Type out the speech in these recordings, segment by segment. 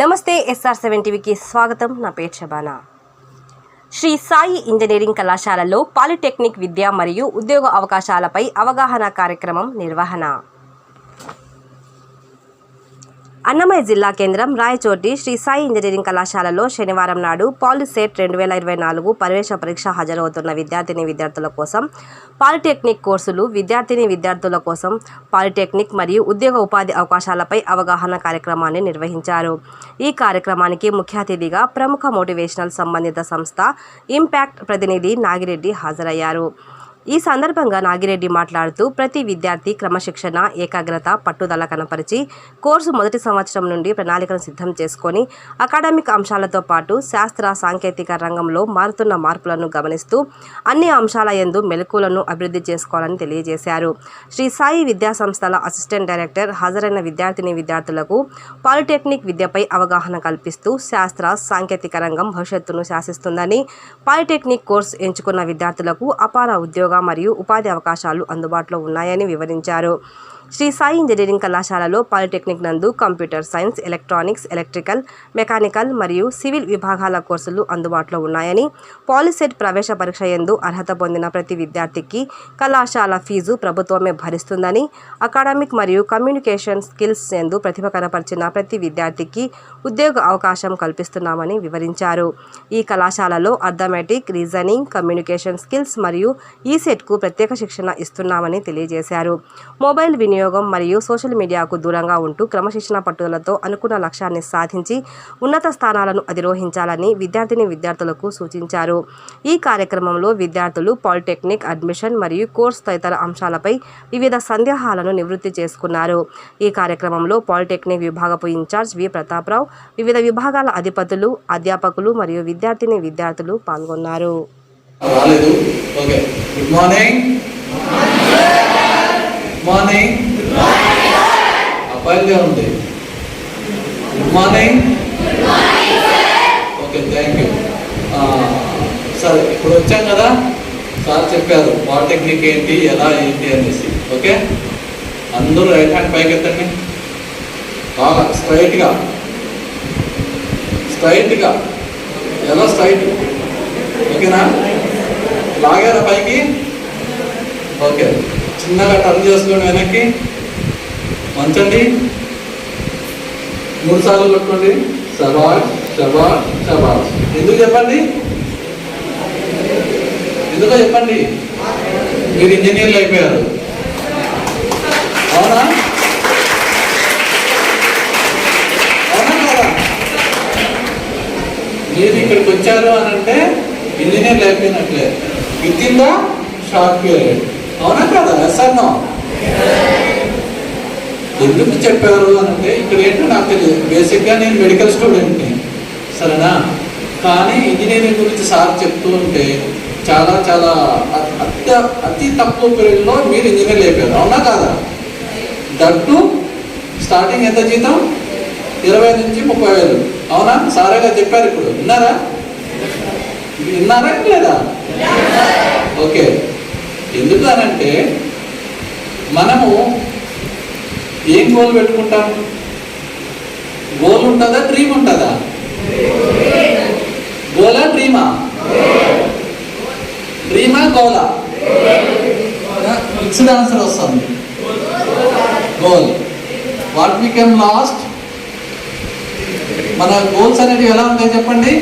నమస్తే SR seven టీవీకి స్వాగతం. నా పేరు శబానా శ్రీ సాయి ఇంజనీరింగ్ కళాశాలలో పాలిటెక్నిక్ విద్య మరియు ఉద్యోగ అవకాశాలపై అవగాహన కార్యక్రమం నిర్వహణ. అన్నమయ్య జిల్లా కేంద్రం రాయచోటి శ్రీ సాయి ఇంజనీరింగ్ కళాశాలలో శనివారం నాడు పాలిసెట్ రెండు వేల ఇరవై నాలుగు ప్రవేశ పరీక్ష హాజరవుతున్న విద్యార్థిని విద్యార్థుల కోసం పాలిటెక్నిక్ కోర్సులు విద్యార్థిని విద్యార్థుల కోసం పాలిటెక్నిక్ మరియు ఉద్యోగ ఉపాధి అవకాశాలపై అవగాహన కార్యక్రమాన్ని నిర్వహించారు. ఈ కార్యక్రమానికి ముఖ్య అతిథిగా ప్రముఖ మోటివేషనల్ సంబంధిత సంస్థ ఇంపాక్ట్ ప్రతినిధి నాగిరెడ్డి హాజరయ్యారు. ఈ సందర్భంగా నాగిరెడ్డి మాట్లాడుతూ ప్రతి విద్యార్థి క్రమశిక్షణ ఏకాగ్రత పట్టుదల కనపరిచి కోర్సు మొదటి సంవత్సరం నుండి ప్రణాళికను సిద్ధం చేసుకొని అకాడమిక్ అంశాలతో పాటు శాస్త్ర సాంకేతిక రంగంలో మారుతున్న మార్పులను గమనిస్తూ అన్ని అంశాల ఎందు మెలకువలను అభివృద్ధి చేసుకోవాలని తెలియజేశారు. శ్రీ సాయి విద్యా సంస్థల అసిస్టెంట్ డైరెక్టర్ హాజరైన విద్యార్థిని విద్యార్థులకు పాలిటెక్నిక్ విద్యపై అవగాహన కల్పిస్తూ శాస్త్ర సాంకేతిక రంగం భవిష్యత్తును శాసిస్తుందని పాలిటెక్నిక్ కోర్స్ ఎంచుకున్న విద్యార్థులకు అపార ఉద్యోగ మరియు ఉపాధి అవకాశాలు అందుబాటులో ఉన్నాయని వివరించారు. శ్రీ సాయి ఇంజనీరింగ్ కళాశాలలో పాలిటెక్నిక్ నందు computer science electronics electrical mechanical మరియు సివిల్ విభాగాల కోర్సులు అందుబాటులో ఉన్నాయని పాలిసెట్ ప్రవేశ పరీక్ష ఎందు అర్హత పొందిన ప్రతి విద్యార్థికి కళాశాల ఫీజు ప్రభుత్వమే భరిస్తుందని అకాడమిక్ మరియు కమ్యూనికేషన్ స్కిల్స్ ఎందు ప్రతిభ కనపరిచిన ప్రతి విద్యార్థికి ఉద్యోగ అవకాశం కల్పిస్తున్నామని వివరించారు. ఈ కళాశాలలో అర్థమెటిక్ రీజనింగ్ కమ్యూనికేషన్ స్కిల్స్ మరియు ఈసెట్కు ప్రత్యేక శిక్షణ ఇస్తున్నామని తెలియజేశారు. మొబైల్ వినియోగం వినియోగం మరియు సోషల్ మీడియాకు దూరంగా ఉంటూ క్రమశిక్షణ పట్టుదలతో అనుకున్న లక్ష్యాన్ని సాధించి ఉన్నత స్థానాలను అధిరోహించాలని విద్యార్థిని విద్యార్థులకు సూచించారు. ఈ కార్యక్రమంలో విద్యార్థులు పాలిటెక్నిక్ అడ్మిషన్ మరియు కోర్స్ తదితర అంశాలపై వివిధ సందేహాలను నివృత్తి చేసుకున్నారు. ఈ కార్యక్రమంలో పాలిటెక్నిక్ విభాగపు ఇన్ఛార్జ్ వి. ప్రతాప్రావు వివిధ విభాగాల అధిపతులు అధ్యాపకులు మరియు విద్యార్థిని విద్యార్థులు పాల్గొన్నారు. రాలేదు. ఓకే. గుడ్ మార్నింగ్ మార్నింగ్ అబ్బాయిలుగా ఉంది good morning okay thank you సరే ఇప్పుడు వచ్చాం కదా? సార్ చెప్పారు పాలిటెక్నిక్ ఏంటి ఎలా ఏంటి అనేసి. ఓకే అందరూ రైట్ హ్యాండ్ పైకి ఎత్తండి. బాగా స్ట్రైట్గా స్ట్రైట్గా ఎలా స్ట్రైట్ ఓకేనా లాగారా పైకి? ఓకే చిన్నగా టర్న్ చేసుకోండి వెనక్కి. మంచండి మూడు సార్లు కొట్టుకోండి షబాష్ షబాష్ షబాష్ ఎందుకు చెప్పండి? ఎందుకో చెప్పండి. మీరు ఇంజనీర్లు అయిపోయారు. అవునా? అవునా కదా? మీరు ఇక్కడికి వచ్చారు అని అంటే ఇంజనీర్లు అయిపోయినట్లే. With in the short period. అవునా కదా? ఎస్ అన్నా ఎందుకు చెప్పారు అంటే ఇక్కడ ఏంటో నాకు తెలియదు. బేసిక్గా నేను మెడికల్ స్టూడెంట్ని సరేనా? కానీ ఇంజనీరింగ్ గురించి సార్ చెప్తూ ఉంటే చాలా చాలా అత్య అతి తక్కువ పీరియడ్లో మీరు ఇంజనీర్లు అయిపోయారు అవునా కాదా? దట్టు స్టార్టింగ్ ఎంత జీతం? ఇరవై నుంచి ముప్పై వేలు. అవునా? సారే గారు చెప్పారు ఇప్పుడు. విన్నారా? విన్నారా లేదా? ఓకే. ఎందుకు అనంటే మనము ఏం గోల్ పెట్టుకుంటాం? గోల్ ఉంటుందా డ్రీమ్ ఉంటుందా? గోలా డ్రీమా డ్రీమా గోలా ఫిక్స్డ్ ఆన్సర్ వస్తుంది. గోల్ వాట్ బికెమ్ లాస్ట్ మన గోల్స్ అనేటివి ఎలా ఉంటాయి చెప్పండి?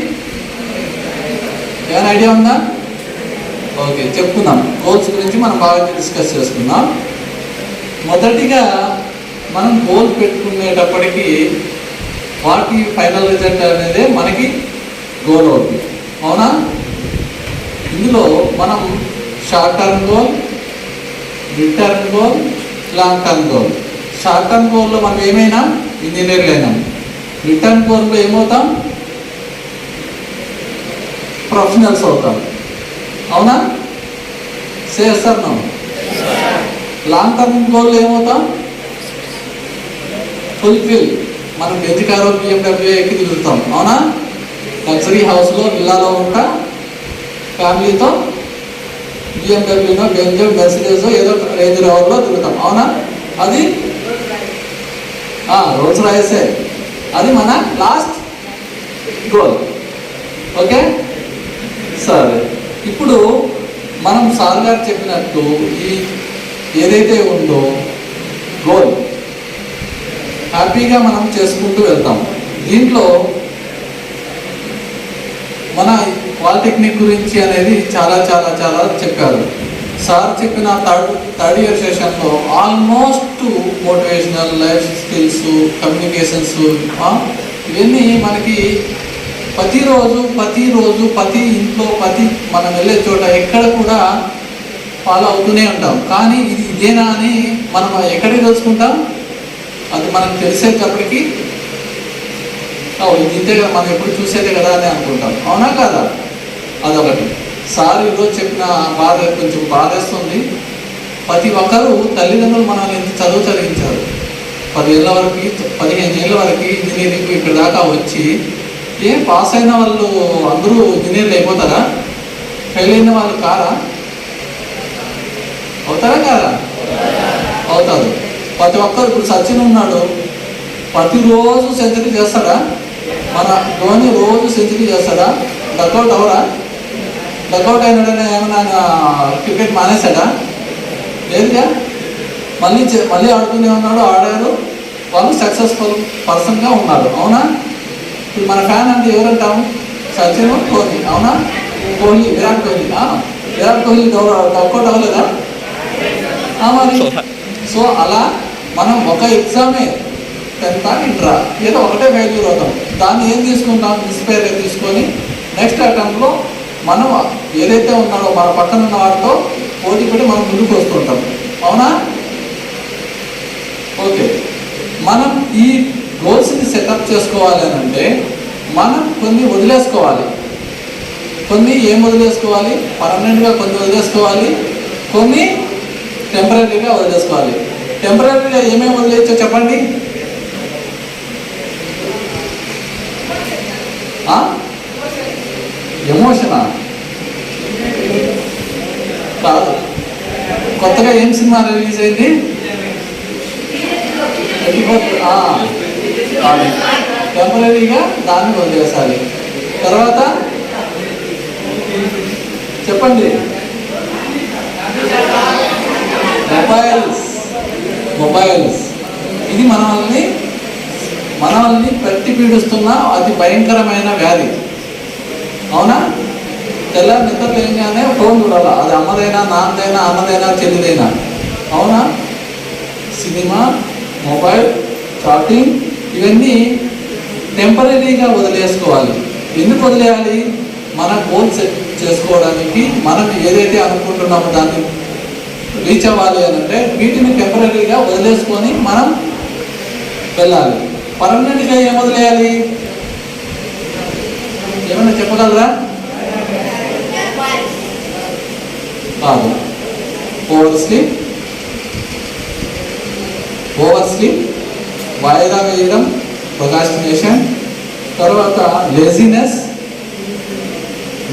ఏమైనా ఐడియా ఉందా? ఓకే చెప్పుకుందాం. గోల్స్ గురించి మనం బాగా డిస్కస్ చేసుకుందాం. మొదటిగా మనం గోల్ పెట్టుకునేటప్పటికి వాటి ఫైనల్ రిజల్ట్ అనేది మనకి గోల్ అవుతుంది. అవునా? ఇందులో మనం short term goal mid term goal long term goal short term గోల్లో మనం ఏమైనా? ఇంజనీర్లు అయినాం. మిడ్ టర్మ్ గోల్లో ఏమవుతాం? ప్రొఫెషనల్స్ అవుతాం. అవునా? చేస్తున్నాం లాంగ్ టర్మ్ గోల్ ఏమవుతాం? ఫుల్ఫిల్ మనం బెంచ్ కారు బిఎండబ్ల్యూ ఎక్కి తిరుగుతాం. అవునా? లగ్జరీ హౌస్లో విల్లాలో ఉంటా ఫ్యామిలీతో బిఎండబ్ల్యూనో బెంజో మెర్సిడీస్ ఏదో రేంజ్ రోవర్లో తిరుగుతాం. అవునా? అది? రోడ్స్ రాయసే అది మన లాస్ట్ గోల్ ఓకే? సరే. ఇప్పుడు మనం సార్ గారు చెప్పినట్టు ఈ ఏదైతే ఉందో గోల్ హ్యాపీగా మనం చేసుకుంటూ వెళ్తాం. దీంట్లో మన పాలిటెక్నిక్ గురించి అనేది చాలా చాలా చాలా చెప్పారు. సార్ చెప్పిన థర్డ్ థర్డ్ ఇయర్ సెషన్లో almost motivational life skills communications ఇవన్నీ మనకి ప్రతిరోజు ప్రతిరోజు ప్రతి ఇంట్లో ప్రతి మనం వెళ్ళే చోట ఎక్కడ కూడా ఫాలో అవుతూనే ఉంటాం. కానీ ఇది ఇదేనా అని మనం ఎక్కడికి తెలుసుకుంటాం? అది మనకు తెలిసేటప్పటికి ఇది ఇంతే కదా మనం ఎప్పుడు చూసేదే కదా అని అనుకుంటాం. అవునా కాదా? అదొకటి. సార్ ఈరోజు చెప్పిన బాధ కొంచెం బాధేస్తుంది. ప్రతి ఒక్కరూ తల్లిదండ్రులు మనల్ని ఎంత చదువు చదివించారు? పదిహేళ్ళ వరకు పదిహేను ఏళ్ళ వరకు ఇంజనీరింగ్ ఇక్కడ దాకా వచ్చి ఏం పాస్ అయిన వాళ్ళు అందరూ ఇంజనీర్లు అయిపోతారా? ఫెయిల్ అయిన వాళ్ళు కారా? అవుతారా కారా అవుతారు. ప్రతి ఒక్కరు ఇప్పుడు సచిన్ ఉన్నాడు. ప్రతిరోజు సెంచరీ చేస్తాడా? మన ధోని రోజు సెంచరీ చేస్తాడా? డక్అవుట్ అవరా? డక్అవుట్ అయినాడనే ఏమైనా క్రికెట్ మానేశాడా? లేదుగా? మళ్ళీ మళ్ళీ ఆడుతూనే ఉన్నాడు ఆడారు వాళ్ళు సక్సెస్ఫుల్ పర్సన్గా ఉన్నారు. అవునా? ఇప్పుడు మన ఫ్యాన్ అంటే ఎవరంటాము? సచిన్ కోహ్లీ అవునా? Kohli Virat Kohli. Virat Kohli doubt duck out అవ్వలేదా? మరి. సో అలా మనం ఒక ఎగ్జామే టెన్త్ ఇంట్రా ఏదో ఒకటే ఫెయిల్యూర్ అవుతాం దాన్ని ఏం తీసుకుంటాం? ఇన్స్పైర్ తీసుకొని నెక్స్ట్ అటెంప్ట్లో మనం ఏదైతే ఉన్నాడో మన పక్కన ఉన్న వాటితో పోటీ పెట్టి మనం ముందుకు వస్తుంటాం. అవునా? ఓకే. మనం ఈ గోల్స్ని సెటప్ చేసుకోవాలి అని అంటే మనం కొన్ని వదిలేసుకోవాలి. కొన్ని ఏం వదిలేసుకోవాలి? పర్మనెంట్గా కొన్ని వదిలేసుకోవాలి. కొన్ని టెంపరీగా వదిలేసుకోవాలి టెంపరీగా ఏమేమి వదిలేయచ్చో చెప్పండి. ఎమోషనా కాదు. కొత్తగా ఏం సినిమా రిలీజ్ అయింది? టెంపరీగా దాన్ని వదిలేసాలి. తర్వాత? చెప్పండి. మొబైల్స్ మొబైల్స్ ఇది మనల్ని మనల్ని పట్టి పీడిస్తున్న అతి భయంకరమైన వ్యాధి. అవునా? తెల్లారి నిద్ర లేగానే ఫోన్ చూడాలి? అది అమ్మదైనా నాన్నదైనా అన్నదైనా చెల్లిదైనా. అవునా? సినిమా మొబైల్ షాపింగ్ ఇవన్నీ టెంపరీగా వదిలేసుకోవాలి. ఎందుకు వదిలేయాలి? మన గోల్ సెట్ చేసుకోవడానికి మనం ఏదైతే అనుకుంటున్నామో దాన్ని రీచ్ అవ్వాలి అని అంటే వీటిని టెంపరీగా వదిలేసుకొని మనం వెళ్ళాలి. పర్మనెంట్గా ఏం వదిలేయాలి? ఏమైనా చెప్పగలరా? కాదు. ఓవర్ స్లీప్ ఓవర్ స్లీప్ వాయిదా వేయడం ప్రొకాస్టినేషన్ తర్వాత లేజినెస్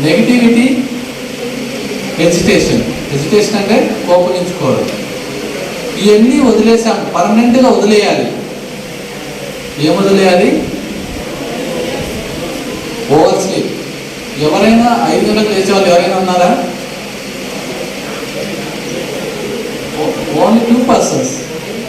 నెగిటివిటీ హెజిటేషన్ హెజిటేషన్ అంటే కోపగించుకోవడం. ఇవన్నీ వదిలేసాం పర్మనెంట్గా వదిలేయాలి. ఏం వదిలేయాలి? ఓవర్ స్లీప్ ఎవరైనా ఐదు గంటలకు లేచే వాళ్ళు ఎవరైనా ఉన్నారా? Only two persons